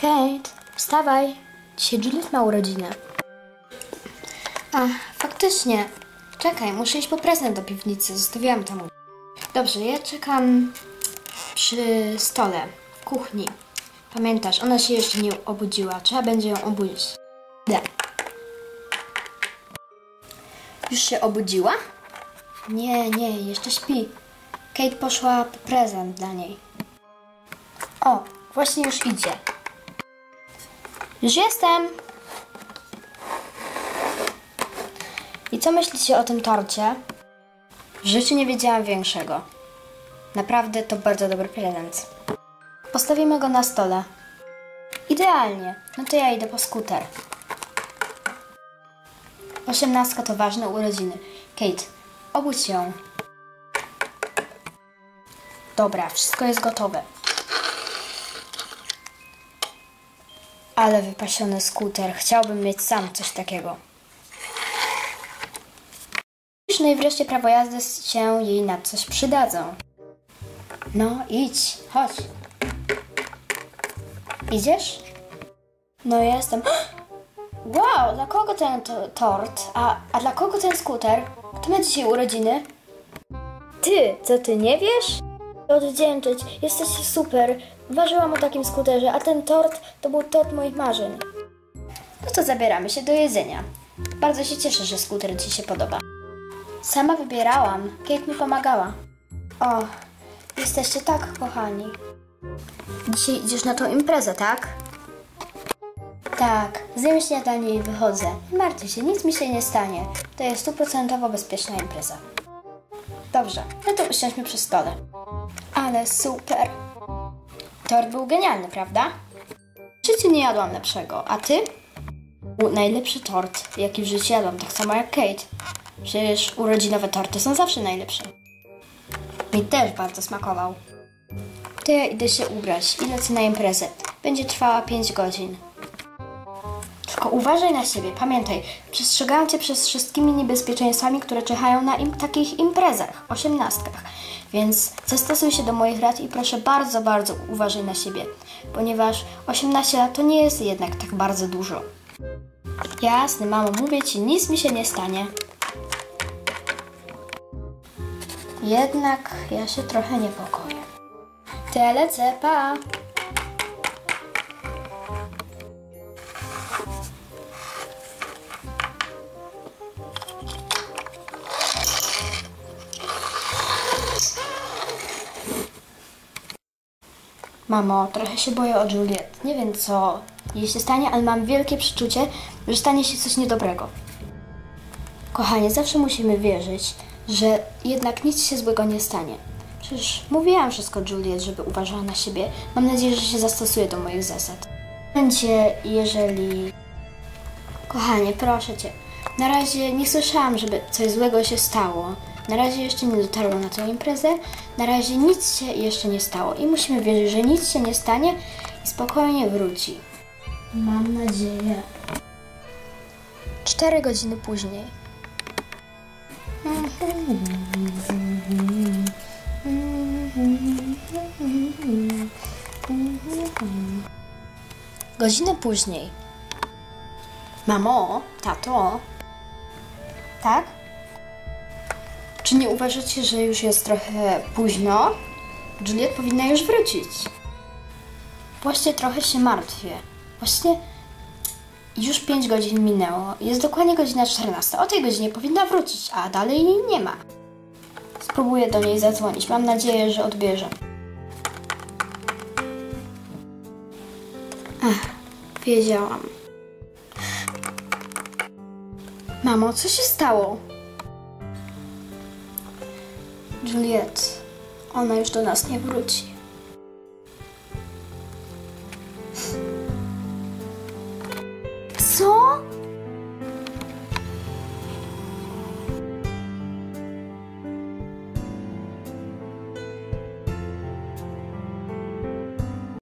Kate, wstawaj. Dzisiaj Juliet ma urodziny. A, faktycznie. Czekaj, muszę iść po prezent do piwnicy. Zostawiłam tam. Dobrze, ja czekam przy stole w kuchni. Pamiętasz, ona się jeszcze nie obudziła. Trzeba będzie ją obudzić. Da. Już się obudziła? Nie, nie, jeszcze śpi. Kate poszła po prezent dla niej. O, właśnie już idzie. Już jestem. I co myślicie o tym torcie? W życiu nie wiedziałam większego. Naprawdę to bardzo dobry prezent. Postawimy go na stole. Idealnie. No to ja idę po skuter. Osiemnastka to ważne urodziny. Kate, obudź ją. Dobra, wszystko jest gotowe. Ale wypasiony skuter. Chciałbym mieć sam coś takiego. Już no i wreszcie prawo jazdy się jej na coś przydadzą. No, idź, chodź. Idziesz? No jestem. Wow, dla kogo ten to, tort? A, a dla kogo ten skuter? Kto ma dzisiaj urodziny? Ty, co ty nie wiesz? Odwdzięczyć, jesteś super. Marzyłam o takim skuterze, a ten tort to był tort moich marzeń. No to zabieramy się do jedzenia. Bardzo się cieszę, że skuter Ci się podoba. Sama wybierałam. Kate mi pomagała. O, jesteście tak kochani. Dzisiaj idziesz na tą imprezę, tak? Tak, zjem śniadanie i wychodzę. Nie martwcie się, nic mi się nie stanie. To jest stuprocentowo bezpieczna impreza. Dobrze, no to usiądźmy przy stole. Ale super. Tort był genialny, prawda? W życiu nie jadłam lepszego, a ty? U, najlepszy tort, jaki w życiu jadłam, tak samo jak Kate. Przecież urodzinowe torty są zawsze najlepsze. Mi też bardzo smakował. To ja idę się ubrać i lecę na imprezę. Będzie trwała 5 godzin. Tylko uważaj na siebie, pamiętaj, przestrzegam cię przez wszystkimi niebezpieczeństwami, które czyhają na im, takich imprezach, osiemnastkach. Więc zastosuj się do moich rad i proszę bardzo, bardzo uważaj na siebie, ponieważ 18 lat to nie jest jednak tak bardzo dużo. Jasne, mamo, mówię ci, nic mi się nie stanie. Jednak ja się trochę niepokoję. To ja lecę, pa! Mamo, trochę się boję o Juliet. Nie wiem co jej się stanie, ale mam wielkie przeczucie, że stanie się coś niedobrego. Kochanie, zawsze musimy wierzyć, że jednak nic się złego nie stanie. Przecież mówiłam wszystko Juliet, żeby uważała na siebie. Mam nadzieję, że się zastosuje do moich zasad. Będzie, jeżeli... Kochanie, proszę Cię. Na razie nie słyszałam, żeby coś złego się stało. Na razie jeszcze nie dotarło na tę imprezę. Na razie nic się jeszcze nie stało. I musimy wierzyć, że nic się nie stanie i spokojnie wróci. Mam nadzieję. Cztery godziny później. Godzinę później. Mamo, tato. Tak? Czy nie uważacie, że już jest trochę późno? Juliet powinna już wrócić. Właśnie trochę się martwię. Właśnie już 5 godzin minęło. Jest dokładnie godzina 14. O tej godzinie powinna wrócić, a dalej jej nie ma. Spróbuję do niej zadzwonić. Mam nadzieję, że odbierze. Ach, wiedziałam. Mamo, co się stało? Juliet, ona już do nas nie wróci.